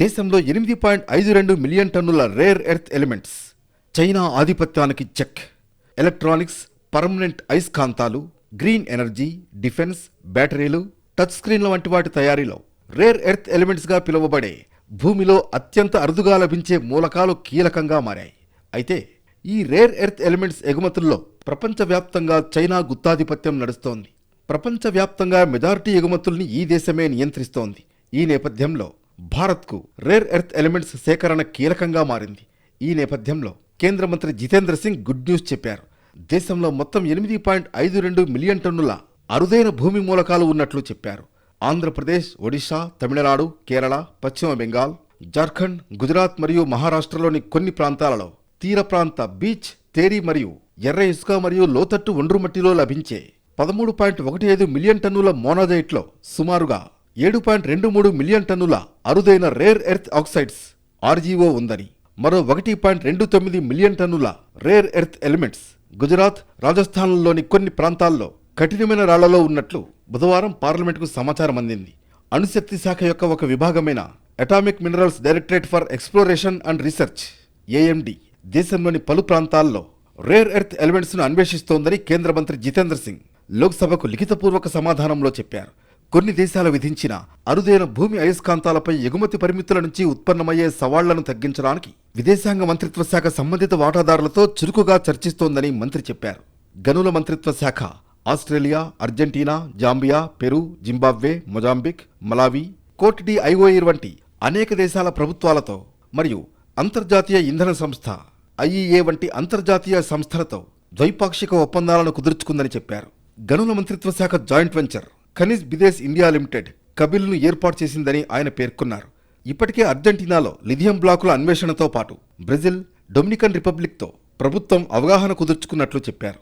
దేశంలో ఎనిమిది పాయింట్ ఐదు రెండు మిలియన్ టన్నుల రేర్ ఎర్త్ ఎలిమెంట్స్ చైనా ఆధిపత్యానికి చెక్. ఎలక్ట్రానిక్స్ పర్మనెంట్ అయస్కాంతాలు గ్రీన్ ఎనర్జీ డిఫెన్స్ బ్యాటరీలు టచ్ స్క్రీన్ల వంటి వాటి తయారీలో రేర్ ఎర్త్ ఎలిమెంట్స్గా పిలువబడే భూమిలో అత్యంత అరుదుగా లభించే మూలకాలు కీలకంగా మారాయి. అయితే ఈ రేర్ ఎర్త్ ఎలిమెంట్స్ ఎగుమతుల్లో ప్రపంచవ్యాప్తంగా చైనా గుత్తాధిపత్యం నడుస్తోంది. ప్రపంచవ్యాప్తంగా మెజారిటీ ఎగుమతుల్ని ఈ దేశమే నియంత్రిస్తోంది. ఈ నేపథ్యంలో భారత్కు రేర్ ఎర్త్ ఎలిమెంట్స్ సేకరణ కీలకంగా మారింది. ఈ నేపథ్యంలో కేంద్ర మంత్రి జితేంద్ర సింగ్ గుడ్ న్యూస్ చెప్పారు. దేశంలో మొత్తం ఎనిమిది పాయింట్ ఐదు రెండు మిలియన్ టన్నుల అరుదైన భూమి మూలకాలు ఉన్నట్లు చెప్పారు. ఆంధ్రప్రదేశ్ ఒడిశా తమిళనాడు కేరళ పశ్చిమ బెంగాల్ జార్ఖండ్ గుజరాత్ మరియు మహారాష్ట్రలోని కొన్ని ప్రాంతాలలో తీర ప్రాంత బీచ్ తేరి మరియు ఎర్ర ఇసుక మరియు లోతట్టు ఒండ్రుమట్టిలో లభించే పదమూడు పాయింట్ ఒకటి ఐదు మిలియన్ టన్నుల మోనాజైట్లో సుమారుగా ఏడు పాయింట్ రెండు మూడు మిలియన్ టన్నుల అరుదైన రేర్ ఎర్త్ ఆక్సైడ్స్ ఆర్జీఓ ఉందని. మరో ఒకటి పాయింట్ రెండు తొమ్మిది మిలియన్ టన్నుల రేర్ ఎర్త్ ఎలిమెంట్స్ గుజరాత్ రాజస్థాన్లోని కొన్ని ప్రాంతాల్లో కఠినమైన రాళ్ళలో ఉన్నట్లు బుధవారం పార్లమెంటుకు సమాచారం అందింది. అణుశక్తి శాఖ యొక్క ఒక విభాగమైన atomic minerals directorate for exploration and research AMD దేశంలోని పలు ప్రాంతాల్లో రేర్ ఎర్త్ ఎలిమెంట్స్ను అన్వేషిస్తోందని కేంద్ర మంత్రి జితేంద్ర సింగ్ లోక్సభకు లిఖితపూర్వక సమాధానంలో చెప్పారు. కొన్ని దేశాలు విధించిన అరుదైన భూమి అయస్కాంతాలపై ఎగుమతి పరిమితుల నుంచి ఉత్పన్నమయ్యే సవాళ్ళను తగ్గించడానికి విదేశాంగ మంత్రిత్వ శాఖ సంబంధిత వాటాదారులతో చురుకుగా చర్చిస్తోందని మంత్రి చెప్పారు. గనుల మంత్రిత్వ శాఖ Australia Argentina Zambia Peru Zimbabwe Mozambique Malawi Cote d'Ivoire వంటి అనేక దేశాల ప్రభుత్వాలతో మరియు అంతర్జాతీయ ఇంధన సంస్థ ఐఈఏ వంటి అంతర్జాతీయ సంస్థలతో ద్వైపాక్షిక ఒప్పందాలను కుదుర్చుకుందని చెప్పారు. గనుల మంత్రిత్వ శాఖ joint venture Khanij Bidesh India limited కబిల్ను ఏర్పాటు చేసిందని ఆయన పేర్కొన్నారు. ఇప్పటికే అర్జెంటీనాలో లిథియం బ్లాకుల అన్వేషణతో పాటు బ్రెజిల్ డొమినికన్ రిపబ్లిక్తో ప్రభుత్వం అవగాహన కుదుర్చుకున్నట్లు చెప్పారు.